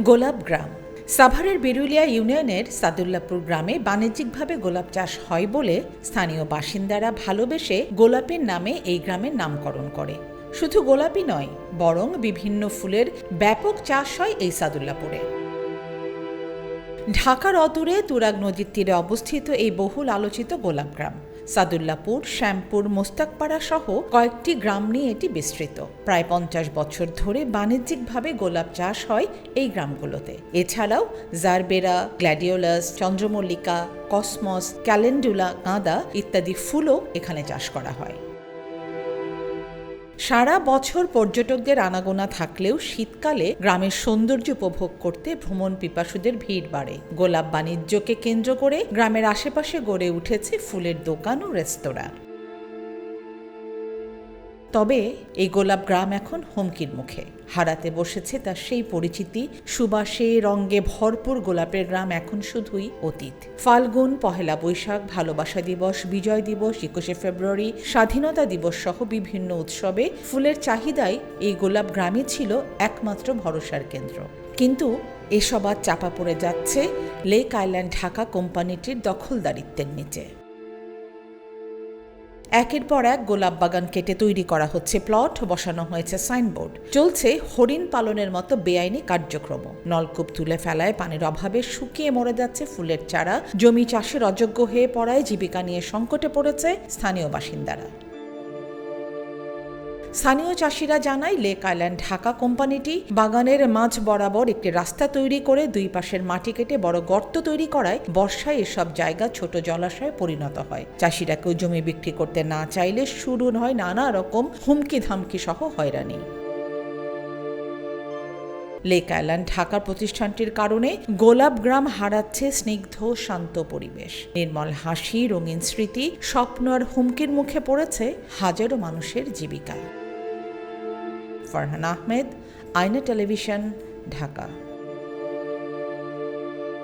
গোলাপ গ্রাম। সাভারের বিরুলিয়া ইউনিয়নের সাদুল্লাপুর গ্রামে বাণিজ্যিকভাবে গোলাপ চাষ হয় বলে স্থানীয় বাসিন্দারা ভালোবেসে গোলাপের নামে এই গ্রামের নামকরণ করে। শুধু গোলাপই নয়, বরং বিভিন্ন ফুলের ব্যাপক চাষ হয় এই সাদুল্লাপুরে। ঢাকার অদূরে তুরাগ নদীর তীরে অবস্থিত এই বহুল আলোচিত গোলাপ গ্রাম। সাদুল্লাপুর, শ্যামপুর, মোস্তাকপাড়া সহ কয়েকটি গ্রাম নিয়ে এটি বিস্তৃত। প্রায় পঞ্চাশ বছর ধরে বাণিজ্যিকভাবে গোলাপ চাষ হয় এই গ্রামগুলোতে। এছাড়াও জারবেরা, গ্ল্যাডিওলাস, চন্দ্রমল্লিকা, কসমস, ক্যালেন্ডুলা, গাঁদা ইত্যাদি ফুলও এখানে চাষ করা হয়। সারা বছর পর্যটকদের আনাগোনা থাকলেও শীতকালে গ্রামের সৌন্দর্য উপভোগ করতে ভ্রমণ পিপাসুদের ভিড় বাড়ে। গোলাপ বাণিজ্যকে কেন্দ্র করে গ্রামের আশেপাশে গড়ে উঠেছে ফুলের দোকান ও রেস্তোরাঁ। তবে এই গোলাপ গ্রাম এখন হুমকির মুখে। হারাতে বসেছে তার সেই পরিচিতি, সুবাসে রঙ্গে ভরপুর গোলাপের গ্রাম এখন শুধুই অতীত। ফাল্গুন, পহেলা বৈশাখ, ভালোবাসা দিবস, বিজয় দিবস, একুশে ফেব্রুয়ারি, স্বাধীনতা দিবস সহ বিভিন্ন উৎসবে ফুলের চাহিদাই এই গোলাপ গ্রামই ছিল একমাত্র ভরসার কেন্দ্র। কিন্তু এসব আর চাপা পড়ে যাচ্ছে লেক আইল্যান্ড ঢাকা কোম্পানিটির দখলদারিত্বের নিচে। একের পর এক গোলাপ বাগান কেটে তৈরি করা হচ্ছে প্লট, বসানো হয়েছে সাইনবোর্ড। চলছে হরিণ পালনের মতো বেআইনি কার্যক্রম নলকূপ তুলে ফেলায় পানির অভাবে শুকিয়ে মরে যাচ্ছে ফুলের চারা। জমি চাষের অযোগ্য হয়ে পড়ায় জীবিকা নিয়ে সংকটে পড়েছে স্থানীয় বাসিন্দারা। স্থানীয় চাষিরা জানায়, লেক আইল্যান্ড ঢাকা কোম্পানিটি বাগানের মাঝ বরাবর একটি রাস্তা তৈরি করে দুই পাশের মাটি কেটে বড় গর্ত তৈরি করায় বর্ষায় এসব জায়গা ছোট জলাশয়ে পরিণত হয়। চাষিরা কেউ জমি বিক্রি করতে না চাইলে শুরু হয় নানা রকম হুমকি ধামকি সহ হয়রানি। লেক আইল্যান্ড ঢাকার প্রতিষ্ঠানটির কারণে গোলাপ গ্রাম হারাচ্ছে স্নিগ্ধ, শান্ত পরিবেশ। নির্মল হাসি, রঙিন স্মৃতি, স্বপ্ন আর হুমকির মুখে পড়েছে হাজারো মানুষের জীবিকা। ফারহান আহমেদ আয়না টেলিভিশন ঢাকা।